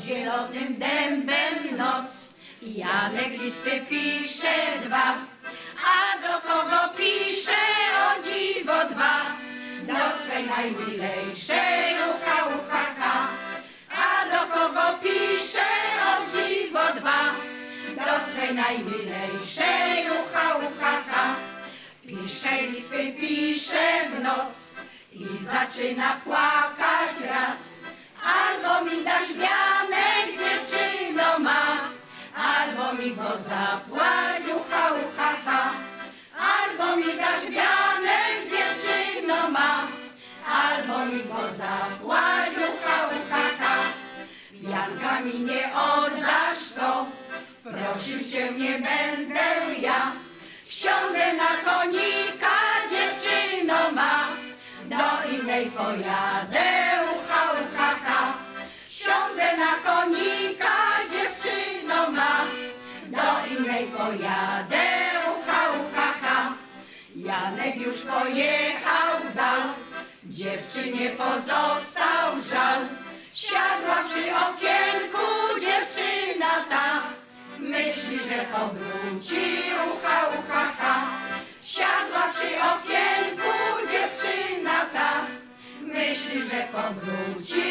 zielonym dębem noc. Janek listy pisze dwa, a do kogo pisze o dziwo dwa? Do swej najmilejszej ucha, ucha, ha. A do kogo pisze o dziwo dwa? Do swej najmilejszej ucha, ucha, ha. Pisze listy, pisze w noc i zaczyna płakać go zapłać, ucha, ucha, ha. Albo mi dasz wianek, dziewczyno ma, albo mi go zapłać, ucha, ucha, ha. Janka mi nie oddasz to, prosił cię nie będę ja. Wsiądę na konika, dziewczyno ma, do innej pojadę, pojadę, ucha, ucha, ha. Janek już pojechał w dal, dziewczynie pozostał żal. Siadła przy okienku dziewczyna ta, myśli, że powróci, ucha, ucha, ha. Siadła przy okienku dziewczyna ta, myśli, że powróci,